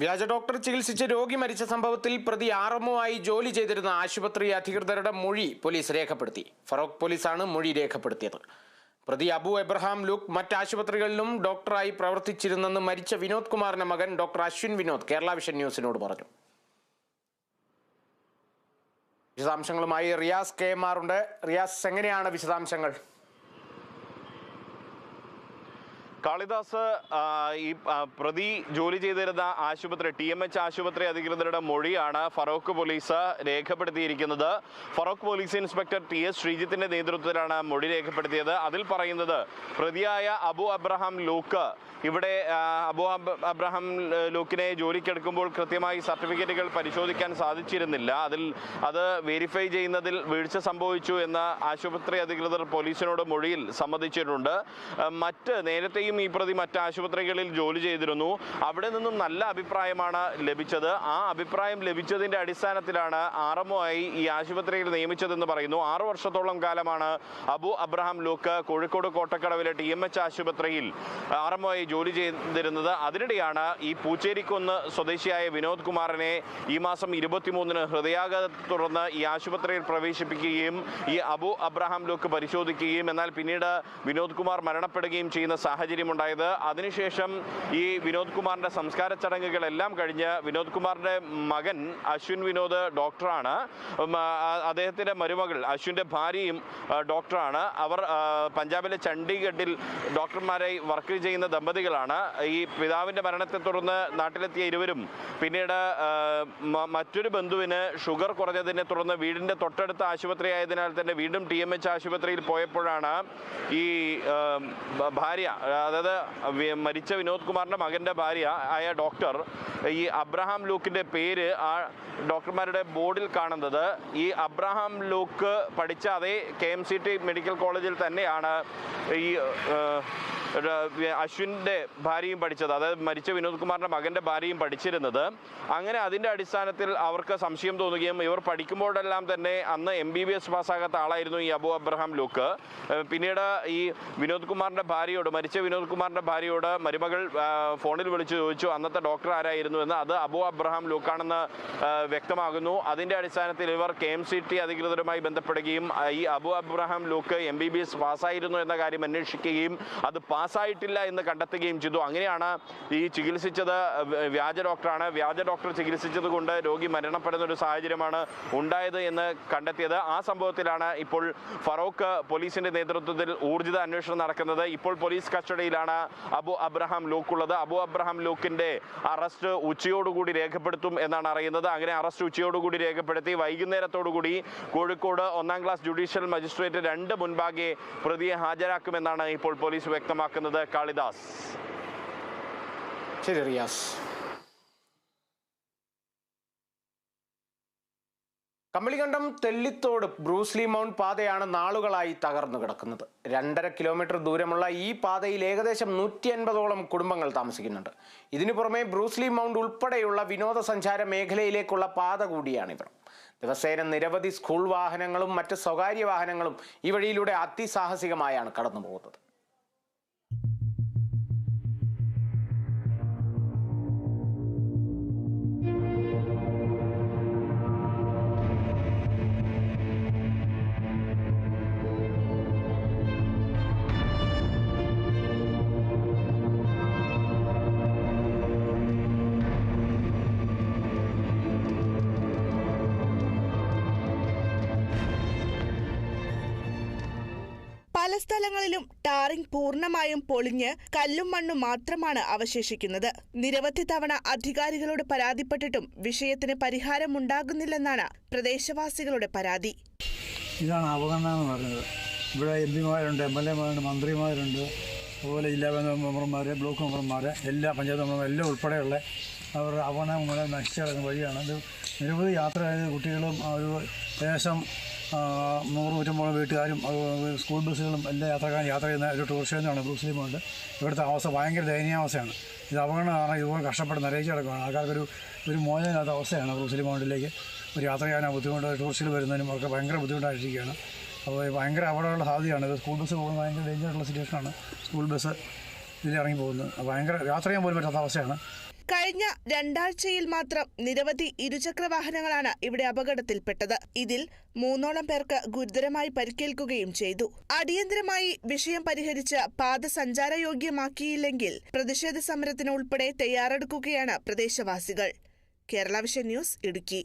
വ്യാജ ഡോക്ടർ ചികിത്സിച്ച് രോഗി മരിച്ച സംഭവത്തിൽ പ്രതി ആറമുമായി ജോലി ചെയ്തിരുന്ന ആശുപത്രി അധികൃതരുടെ മൊഴി പോലീസ് രേഖപ്പെടുത്തി. ഫറോക്ക് പോലീസാണ് മൊഴി രേഖപ്പെടുത്തിയത്. പ്രതി അബു എബ്രഹാം ലുക്ക് മറ്റ് ആശുപത്രികളിലും ഡോക്ടറായി പ്രവർത്തിച്ചിരുന്നെന്ന് മരിച്ച വിനോദ് കുമാറിന്റെ മകൻ ഡോക്ടർ അശ്വിൻ വിനോദ് കേരള വിഷൻ ന്യൂസിനോട് പറഞ്ഞു. വിശദാംശങ്ങളുമായി Riyas K M R Riyas എങ്ങനെയാണ് വിശദാംശങ്ങൾ? കാളിദാസ് ഈ പ്രതി ജോലി ചെയ്തിരുന്ന ആശുപത്രി ടി എം എച്ച് ആശുപത്രി അധികൃതരുടെ മൊഴിയാണ് ഫറോക്ക് പോലീസ് രേഖപ്പെടുത്തിയിരിക്കുന്നത്. Farook police inspector T S ശ്രീജിത്തിന്റെ നേതൃത്വത്തിലാണ് മൊഴി രേഖപ്പെടുത്തിയത്. അതിൽ പറയുന്നത് പ്രതിയായ അബു അബ്രഹാം ലൂക്ക് ഇവിടെ അബു അബ്രഹാം ലൂക്കിനെ ജോലിക്കെടുക്കുമ്പോൾ കൃത്യമായി സർട്ടിഫിക്കറ്റുകൾ പരിശോധിക്കാൻ സാധിച്ചിരുന്നില്ല. അതിൽ അത് വെരിഫൈ ചെയ്യുന്നതിൽ വീഴ്ച സംഭവിച്ചു എന്ന് ആശുപത്രി അധികൃതർ പോലീസിനോട് മൊഴിയിൽ സമ്മതിച്ചിട്ടുണ്ട്. മറ്റ് നേരത്തെയും ഈ പ്രതി മറ്റ് ആശുപത്രികളിൽ ജോലി ചെയ്തിരുന്നു. അവിടെ നിന്നും നല്ല അഭിപ്രായമാണ് ലഭിച്ചത്. ആ അഭിപ്രായം ലഭിച്ചതിന്റെ അടിസ്ഥാനത്തിലാണ് ആർ ആയി ഈ ആശുപത്രിയിൽ നിയമിച്ചതെന്ന് പറയുന്നു. ആറു വർഷത്തോളം കാലമാണ് അബു അബ്രഹാം ലൂക്ക് കോഴിക്കോട് കോട്ടക്കടവിലെ ടി എം എച്ച് ആശുപത്രിയിൽ ആർ ആയി ജോലി ചെയ്തിരുന്നത്. അതിനിടെയാണ് ഈ പൂച്ചേരിക്കുന്ന് സ്വദേശിയായ വിനോദ് കുമാറിനെ ഈ മാസം ഇരുപത്തിമൂന്നിന് ഹൃദയാഘാതത്തെ തുടർന്ന് ഈ ആശുപത്രിയിൽ പ്രവേശിപ്പിക്കുകയും ഈ അബു അബ്രഹാം ലൂക്ക് പരിശോധിക്കുകയും എന്നാൽ പിന്നീട് വിനോദ് കുമാർ മരണപ്പെടുകയും ചെയ്യുന്ന സാഹചര്യം ഉണ്ടായത് അതിനുശേഷം ഈ വിനോദ് കുമാറിന്റെ സംസ്കാര ചടങ്ങുകളെല്ലാം കഴിഞ്ഞ് വിനോദ് കുമാറിന്റെ മകൻ അശ്വിൻ വിനോദ് ഡോക്ടറാണ്. അദ്ദേഹത്തിന്റെ മരുമകൾ അശ്വിന്റെ ഭാര്യയും ഡോക്ടറാണ്. അവർ പഞ്ചാബിലെ ചണ്ഡീഗഡിൽ ഡോക്ടർമാരായി വർക്ക് ചെയ്യുന്ന ദമ്പതികളാണ്. ഈ പിതാവിന്റെ മരണത്തെ തുടർന്ന് നാട്ടിലെത്തിയ ഇരുവരും. പിന്നീട് മറ്റൊരു ബന്ധുവിന് ഷുഗർ കുറഞ്ഞതിനെ തുടർന്ന് വീടിന്റെ തൊട്ടടുത്ത ആശുപത്രി ആയതിനാൽ തന്നെ വീണ്ടും ടി എം എച്ച് ആശുപത്രിയിൽ പോയപ്പോഴാണ് ഈ ഭാര്യ അതായത് മരിച്ച വിനോദ് കുമാറിന്റെ മകന്റെ ഭാര്യ ആയ ഡോക്ടർ ഈ അബ്രഹാം ലൂക്കിന്റെ പേര് ആ ഡോക്ടർമാരുടെ ബോർഡിൽ കാണുന്നത്. ഈ അബ്രഹാം ലൂക്ക് പഠിച്ച അതേ K M C T medical കോളേജിൽ തന്നെയാണ് ഈ അശ്വിന്റെ ഭാര്യയും പഠിച്ചത് അതായത് മരിച്ച വിനോദ് കുമാറിന്റെ മകന്റെ ഭാര്യയും പഠിച്ചിരുന്നത്. അങ്ങനെ അതിന്റെ അടിസ്ഥാനത്തിൽ അവർക്ക് സംശയം തോന്നുകയും ഇവർ പഠിക്കുമ്പോഴെല്ലാം തന്നെ അന്ന് എം ബി ബി എസ് പാസ്സാകാത്ത ആളായിരുന്നു ഈ അബു അബ്രഹാം ലൂക്ക്. പിന്നീട് ഈ വിനോദ് കുമാറിന്റെ ഭാര്യയോട് മരിച്ച വിനോദ് കുമാറിന്റെ ഭാര്യയോട് മരുമകൾ ഫോണിൽ വിളിച്ചു ചോദിച്ചു അന്നത്തെ ഡോക്ടർ ആരായിരുന്നു? എന്ന് അത് അബു അബ്രഹാം ലൂക്കാണെന്ന് വ്യക്തമാകുന്നു. അതിന്റെ അടിസ്ഥാനത്തിൽ ഇവർ കെ എം സി ടി അധികൃതരുമായി ബന്ധപ്പെടുകയും ഈ Abu Abraham Luke M B B S പാസ്സായിരുന്നു എന്ന കാര്യം അന്വേഷിക്കുകയും അത് പാസ്സായിട്ടില്ല എന്ന് കണ്ടെത്തുകയും ചെയ്തു. അങ്ങനെയാണ് ഈ ചികിത്സിച്ചത് വ്യാജ ഡോക്ടറാണ്. വ്യാജ ഡോക്ടർ ചികിത്സിച്ചത് കൊണ്ട് രോഗി മരണപ്പെടുന്ന ഒരു സാഹചര്യമാണ് ഉണ്ടായത് എന്ന് കണ്ടെത്തിയത്. ആ സംഭവത്തിലാണ് ഇപ്പോൾ ഫറോക്ക് പോലീസിന്റെ നേതൃത്വത്തിൽ ഊർജിത അന്വേഷണം നടക്കുന്നത്. ഇപ്പോൾ പോലീസ് കസ്റ്റഡിയിലാണ് അബു അബ്രഹാം ലൂക്ക് ഉള്ളത് അബു അബ്രഹാം ലൂക്കിന്റെ അറസ്റ്റ് ഉച്ചയോടുകൂടി രേഖപ്പെടുത്തും എന്നാണ് അറിയുന്നത്. അങ്ങനെ അറസ്റ്റ് ഉച്ചയോടുകൂടി രേഖപ്പെടുത്തി വൈകുന്നേരത്തോടുകൂടി കോഴിക്കോട് ഒന്നാം ക്ലാസ് ജുഡീഷ്യൽ മജിസ്ട്രേറ്റ് രണ്ട് മുൻപാകെ പ്രതിയെ ഹാജരാക്കുമെന്നാണ് ഇപ്പോൾ പോലീസ് വ്യക്തമാക്കുന്നത്. കാളിദാസ്. ശരി റിയാസ്. കമ്പളികണ്ടം തെള്ളിത്തോട് ബ്രൂസ്ലി മൗണ്ട് പാതയാണ് നാളുകളായി തകർന്നു കിടക്കുന്നത്. രണ്ടര കിലോമീറ്റർ ദൂരമുള്ള ഈ പാതയിൽ ഏകദേശം നൂറ്റി അൻപതോളം കുടുംബങ്ങൾ താമസിക്കുന്നുണ്ട്. ഇതിനു പുറമെ ബ്രൂസ്ലി മൗണ്ട് ഉൾപ്പെടെയുള്ള വിനോദസഞ്ചാര മേഖലയിലേക്കുള്ള പാത കൂടിയാണിവർ. ദിവസേന നിരവധി സ്കൂൾ വാഹനങ്ങളും മറ്റ് സ്വകാര്യ വാഹനങ്ങളും ഈ വഴിയിലൂടെ അതിസാഹസികമായാണ് കടന്നു പോകുന്നത് പല സ്ഥലങ്ങളിലും ടാറിംഗ് പൂർണമായും പൊളിഞ്ഞ് കല്ലും മണ്ണും മാത്രമാണ് അവശേഷിക്കുന്നത്. നിരവധി തവണ അധികാരികളോട് പരാതിപ്പെട്ടിട്ടും വിഷയത്തിന് പരിഹാരമുണ്ടാകുന്നില്ലെന്നാണ് പ്രദേശവാസികളുടെ പരാതി. ഇതാണ് അവഗണന എന്ന് പറയുന്നത്. ഇവിടെ എം പിമാരുണ്ട് എം എൽ എമാരുണ്ട് മന്ത്രിമാരുണ്ട് അതുപോലെ ജില്ലാ മെമ്പർമാർ ബ്ലോക്ക് മെമ്പർമാർ എല്ലാ പഞ്ചായത്ത് മെമ്പർമാർ എല്ലാം ഉൾപ്പെടെയുള്ള അവരുടെ അവഗണന മൂലം നശിച്ചു കിടക്കുന്ന വഴിയാണ്. ഇത് നിരവധി യാത്ര കുട്ടികളും ഒരു ആ, നൂറ് നൂറ്റമ്പോളം വീട്ടുകാരും സ്കൂൾ ബസ്സുകളും എല്ലാ യാത്രക്കാരും യാത്ര ചെയ്യുന്ന ഒരു ടൂറിസ്റ്റ് കേന്ദ്രമാണ് ബ്രൂസ്ലി മൗണ്ട് ഇവിടുത്തെ അവസ്ഥ ഭയങ്കര ദയനീയാവസ്ഥയാണ് ഇത് അവഗണന കാരണം ഇതുപോലെ കഷ്ടപ്പെട്ട് നിറയിച്ച് കിടക്കുകയാണ്. ആൾക്കാർക്കൊരു ഒരു മോചനമില്ലാത്ത അവസ്ഥയാണ് ബ്രൂസ്ലി മൗണ്ടിലേക്ക് ഒരു യാത്ര ചെയ്യാനോ ബുദ്ധിമുട്ട്. ടൂറിസ്റ്റിൽ വരുന്നതിനും ഒക്കെ ഭയങ്കര ബുദ്ധിമുട്ടായിട്ടിരിക്കുകയാണ്. അപ്പോൾ ഭയങ്കര അപകടമുള്ള സാധ്യതയാണ്. ഇത് സ്കൂൾ ബസ് പോകുന്നത് ഭയങ്കര ഡേഞ്ചറായിട്ടുള്ള സിറ്റുവേഷനാണ് സ്കൂൾ ബസ് ഇതിൽ ഇറങ്ങി പോകുന്നത്. ഭയങ്കര യാത്ര ചെയ്യാൻ പോലും പറ്റാത്ത അവസ്ഥയാണ്. കഴിഞ്ഞ രണ്ടാഴ്ചയിൽ മാത്രം നിരവധി ഇരുചക്ര വാഹനങ്ങളാണ് ഇവിടെ അപകടത്തിൽപ്പെട്ടത്. ഇതിൽ മൂന്നോളം പേർക്ക് ഗുരുതരമായി പരിക്കേൽക്കുകയും ചെയ്തു. അടിയന്തരമായി വിഷയം പരിഹരിച്ച് പാത സഞ്ചാരയോഗ്യമാക്കിയില്ലെങ്കിൽ പ്രതിഷേധ സമരത്തിന് ഉൾപ്പെടെ തയ്യാറെടുക്കുകയാണ് പ്രദേശവാസികൾ. Kerala vision news Idukki.